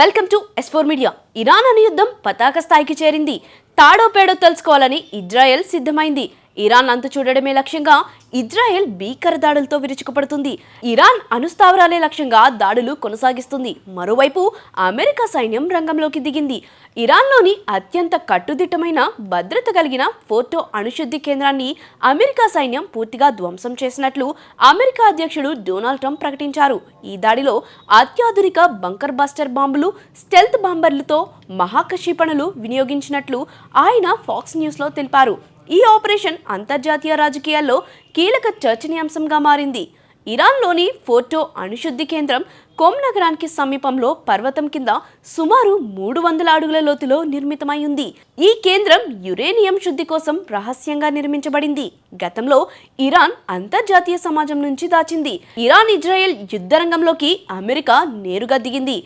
Welcome to S four media Iran అనే యుద్ధం పతాక స్థాయికి చేరింది. తాడో పేడో తెలుసుకోవాలని ఇజ్రాయెల్ సిద్ధమైంది. ఇరాన్ అంతు చూడడమే లక్ష్యంగా ఇజ్రాయెల్ భీకర దాడులతో విరుచుకుపడుతుంది. ఇరాన్ అనుస్థావరాలే లక్ష్యంగా దాడులు కొనసాగిస్తుంది. మరోవైపు అమెరికా సైన్యం రంగంలోకి దిగింది. ఇరాన్లోని అత్యంత కట్టుదిట్టమైన భద్రత కలిగిన ఫోర్టో అణుశుద్ధి కేంద్రాన్ని అమెరికా సైన్యం పూర్తిగా ధ్వంసం చేసినట్లు అమెరికా అధ్యక్షుడు డొనాల్డ్ ట్రంప్ ప్రకటించారు. ఈ దాడిలో అత్యాధునిక బంకర్ బస్టర్ బాంబులు స్టెల్త్ బాంబర్లతో మహాకక్షిపణులు వినియోగించినట్లు ఆయన ఫాక్స్ న్యూస్లో తెలిపారు. ఈ ఆపరేషన్ అంతర్జాతీయ రాజకీయాల్లో కీలక చర్చనీయాంశంగా మారింది. ఇరాన్లోని ఫోర్టో అణుశుద్ధి కేంద్రం కోమ్ నగరానికి సమీపంలో పర్వతం కింద సుమారు మూడు వందల అడుగుల లోతులో నిర్మితమై ఉంది. ఈ కేంద్రం యురేనియం శుద్ధి కోసం రహస్యంగా నిర్మించబడింది. గతంలో ఇరాన్ అంతర్జాతీయ సమాజం నుంచి దాచింది. ఇరాన్ ఇజ్రాయెల్ యుద్ధ రంగంలోకి అమెరికా నేరుగా దిగింది.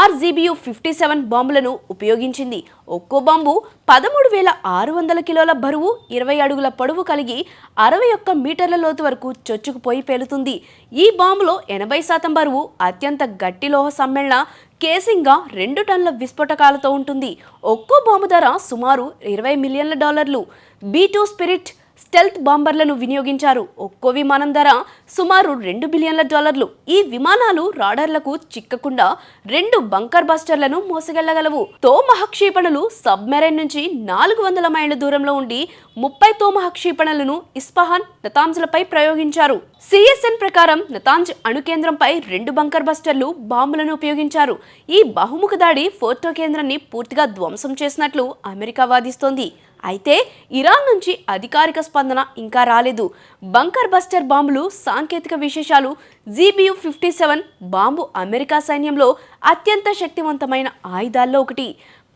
ఆర్జీబీయు ఫిఫ్టీ సెవెన్ బాంబులను ఉపయోగించింది. ఒక్కో బాంబు పదమూడు వేల ఆరు వందల కిలోల బరువు ఇరవై అడుగుల పొడవు కలిగి అరవై ఒక్క మీటర్ల లోతు వరకు చొచ్చుకుపోయి పేలుతుంది. ఈ బాంబులో ఎనభై శాతం బరువు అత్యంత గట్టి లోహ సమ్మేళన కేసింగ్గా రెండు టన్నుల విస్ఫోటకాలతో ఉంటుంది. ఒక్కో బాంబు ధర సుమారు ఇరవై మిలియన్ల డాలర్లు. బీ టూ స్పిరిట్ స్టెల్త్ బాంబర్లను వినియోగించారు. ఒక్కో విమానం ధర సుమారు రెండు బిలియన్ల డాలర్లు. ఈ విమానాలు రాడర్లకు చిక్కకుండా రెండు బంకర్ బస్టర్లను మోసగెళ్ళగలవు తోమహ క్షిపణులు సబ్మెరైన్ నుంచి నాలుగు వందల మైళ్ళ దూరంలో ఉండి ముప్పై తోమహ క్షిపణులను ఇస్ఫహాన్ నతాంజ్లపై ప్రయోగించారు. సిఎస్ఎన్ ప్రకారం నతాంజ్ అణు కేంద్రంపై రెండు బంకర్ బస్టర్లు బాంబులను ఉపయోగించారు. ఈ బహుముఖ దాడి ఫోర్టో కేంద్రాన్ని పూర్తిగా ధ్వంసం చేసినట్లు అమెరికా వాదిస్తోంది. అయితే ఇరాన్ నుంచి అధికారిక స్పందన ఇంకా రాలేదు. బంకర్ బస్టర్ బాంబులు సాంకేతిక విశేషాలు GBU fifty seven bomb America సైన్యంలో అత్యంత శక్తివంతమైన ఆయుధాల్లో ఒకటి.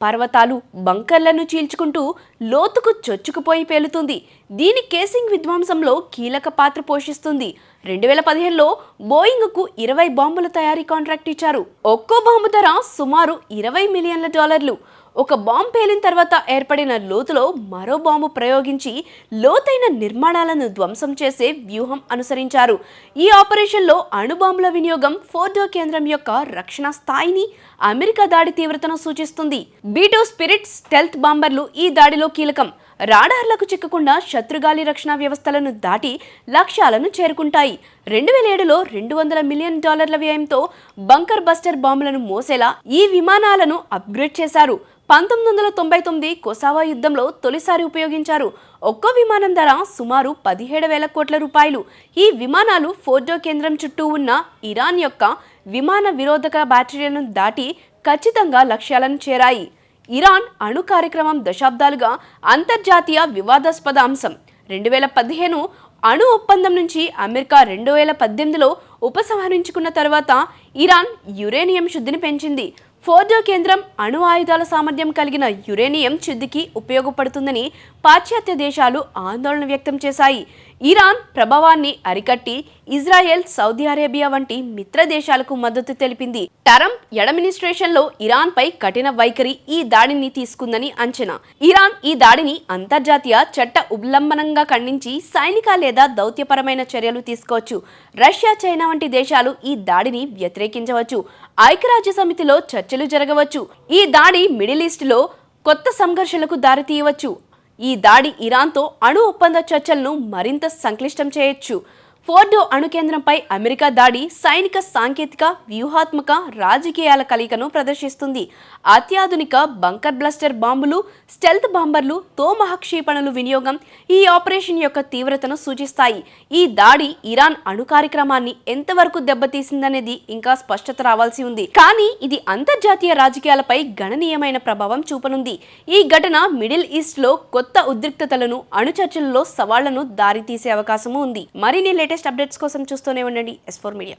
పర్వతాలు బంకర్లను చీల్చుకుంటూ లోతుకు చొచ్చుకుపోయి పేలుతుంది. దీని కేసింగ్ విధ్వంసంలో కీలక పాత్ర పోషిస్తుంది. రెండు వేల పదిహేనులో బోయింగ్కు ఇరవై బాంబుల తయారీ కాంట్రాక్ట్ ఇచ్చారు. ఒక్కో బాంబు ధర సుమారు ఇరవై మిలియన్ల డాలర్లు. ఒక బాంబు పేలిన తర్వాత ఏర్పడిన లోతులో మరో బాంబు ప్రయోగించి లోతైన నిర్మాణాలను ధ్వంసం చేసే వ్యూహం అనుసరించారు. ఈ ఆపరేషన్లో అణుబాంబుల వినియోగం ఫోర్డో కేంద్రం యొక్క రక్షణ స్థాయిని అమెరికా దాడి తీవ్రతను సూచిస్తుంది. బీటో స్పిరిట్ స్టెల్త్ బాంబర్లు ఈ దాడిలో కీలకం. రాడార్లకు చిక్కకుండా శత్రుగాలి రక్షణ వ్యవస్థలను దాటి లక్ష్యాలను చేరుకుంటాయి. రెండు వేల ఏడులో రెండు వందల మిలియన్ డాలర్ల వ్యయంతో బంకర్ బస్టర్ బాంబులను మోసేలా ఈ విమానాలను అప్గ్రేడ్ చేశారు. పంతొమ్మిది వందల తొంభై తొమ్మిది కొసావా యుద్ధంలో తొలిసారి ఉపయోగించారు. ఒక్కో విమానం ధర సుమారు పదిహేడు వేల కోట్ల రూపాయలు. ఈ విమానాలు ఫోర్డో కేంద్రం చుట్టూ ఉన్న ఇరాన్ యొక్క విమాన విరోధక బ్యాటరీలను దాటి ఖచ్చితంగా లక్ష్యాలను చేరాయి. ఇరాన్ అణు కార్యక్రమం దశాబ్దాలుగా అంతర్జాతీయ వివాదాస్పద అంశం. రెండు వేల పదిహేను అణు ఒప్పందం నుంచి అమెరికా రెండు వేల పద్దెనిమిదిలో ఉపసంహరించుకున్న తర్వాత ఇరాన్ యురేనియం శుద్ధిని పెంచింది. ఫోర్డో కేంద్రం అణు ఆయుధాల సామర్థ్యం కలిగిన యురేనియం శుద్ధికి ఉపయోగపడుతుందని పాశ్చాత్య దేశాలు ఆందోళన వ్యక్తం చేశాయి. ఇరాన్ ప్రభావాన్ని అరికట్టి ఇజ్రాయెల్ సౌదీ అరేబియా వంటి మిత్ర దేశాలకు మద్దతు తెలిపింది. ట్రంప్ అడ్మినిస్ట్రేషన్లో ఇరాన్పై కఠిన వైఖరి ఈ దాడిని తీసుకుందని అంచనా. ఇరాన్ ఈ దాడిని అంతర్జాతీయ చట్ట ఉల్లంఘనంగా ఖండించి సైనిక లేదా దౌత్యపరమైన చర్యలు తీసుకోవచ్చు. రష్యా చైనా వంటి దేశాలు ఈ దాడిని వ్యతిరేకించవచ్చు. ఐక్యరాజ్య సమితిలో చర్చలు జరగవచ్చు. ఈ దాడి మిడిల్ ఈస్ట్లో కొత్త సంఘర్షణలకు దారితీయవచ్చు. ఈ దాడి ఇరాన్తో అణు ఒప్పంద చర్చలను మరింత సంక్లిష్టం చేయొచ్చు. ఫోర్డో అణు కేంద్రంపై అమెరికా దాడి సైనిక సాంకేతిక వ్యూహాత్మక రాజకీయాల కలయికను ప్రదర్శిస్తుంది. అత్యాధునిక బంకర్ బ్లస్టర్ బాంబులు స్టెల్త్ బాంబర్లు తోమహక్షేపణలు వినియోగం ఈ ఆపరేషన్ యొక్క తీవ్రతను సూచిస్తాయి. ఈ దాడి ఇరాన్ అణు కార్యక్రమాన్ని ఎంతవరకు దెబ్బతీసిందనేది ఇంకా స్పష్టత రావాల్సి ఉంది. కానీ ఇది అంతర్జాతీయ రాజకీయాలపై గణనీయమైన ప్రభావం చూపనుంది. ఈ ఘటన మిడిల్ ఈస్ట్లో కొత్త ఉద్రిక్తతలను అణు చర్చలలో సవాళ్ళను దారితీసే అవకాశము ఉంది. మరిన్ని లేటెస్ట్ అప్డేట్స్ కోసం చూస్తూనే ఉండండి. Yes four media